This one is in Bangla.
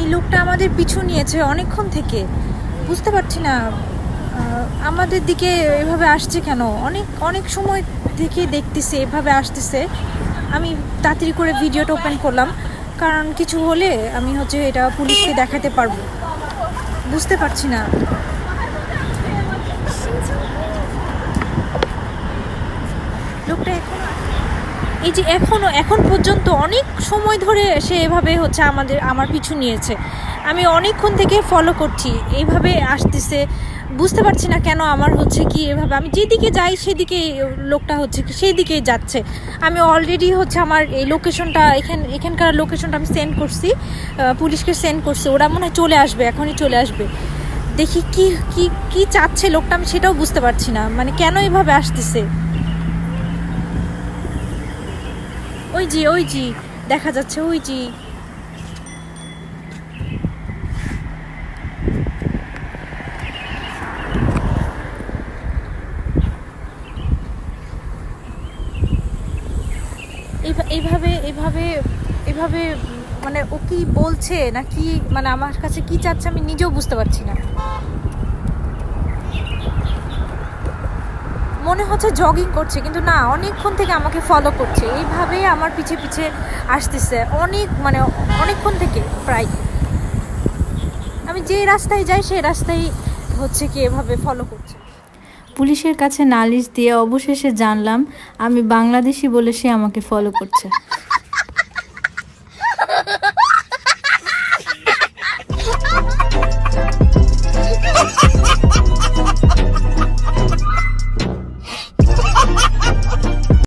এই লোকটা আমাদের পিছু নিয়েছে অনেকক্ষণ থেকে। বুঝতে পারছি না আমাদের দিকে এভাবে আসছে কেন? অনেক অনেক সময় থেকে দেখতেছে, এভাবে আসতেছে। আমি তাড়াতাড়ি করে ভিডিওটা ওপেন করলাম, কারণ কিছু হলে আমি হচ্ছে এটা পুলিশকে দেখাতে পারব। বুঝতে পারছি না। লোকটা এখন এই যে এখনও এখন পর্যন্ত অনেক সময় ধরে সে এভাবে হচ্ছে আমাদের, আমার পিছু নিয়েছে। আমি অনেকক্ষণ থেকে ফলো করছি, এইভাবে আসতেছে। বুঝতে পারছি না কেন আমার হচ্ছে কি এভাবে, আমি যেদিকে যাই সেদিকে লোকটা হচ্ছে কি সেই দিকেই যাচ্ছে। আমি অলরেডি হচ্ছে আমার এই লোকেশনটা এখান, এখানকার লোকেশনটা আমি সেন্ড করছি পুলিশকে সেন্ড করছি। ওরা মনে হয় চলে আসবে, এখনই চলে আসবে। দেখি কি কি কি চাচ্ছে লোকটা আমি সেটাও বুঝতে পারছি না। মানে কেন এভাবে আসতেছে? ওই জি ওই জি, দেখা যাচ্ছে ওই জি। এইভা- এইভাবে এইভাবে এভাবে মানে ও কি বলছে না কি মানে আমার কাছে কি চাচ্ছে আমি নিজেও বুঝতে পারছি না। মনে হচ্ছে জগিং করছে, কিন্তু না, অনেকক্ষণ থেকে আমাকে ফলো করছে। এইভাবেই আমার পিছে পিছে আসতেছে, অনেক মানে অনেকক্ষণ থেকে প্রায়। আমি যে রাস্তায় যাই, সেই রাস্তায় হচ্ছে কি এভাবে ফলো করছে। পুলিশের কাছে নালিশ দিয়ে অবশেষে জানলাম, আমি বাংলাদেশি বলে সে আমাকে ফলো করছে।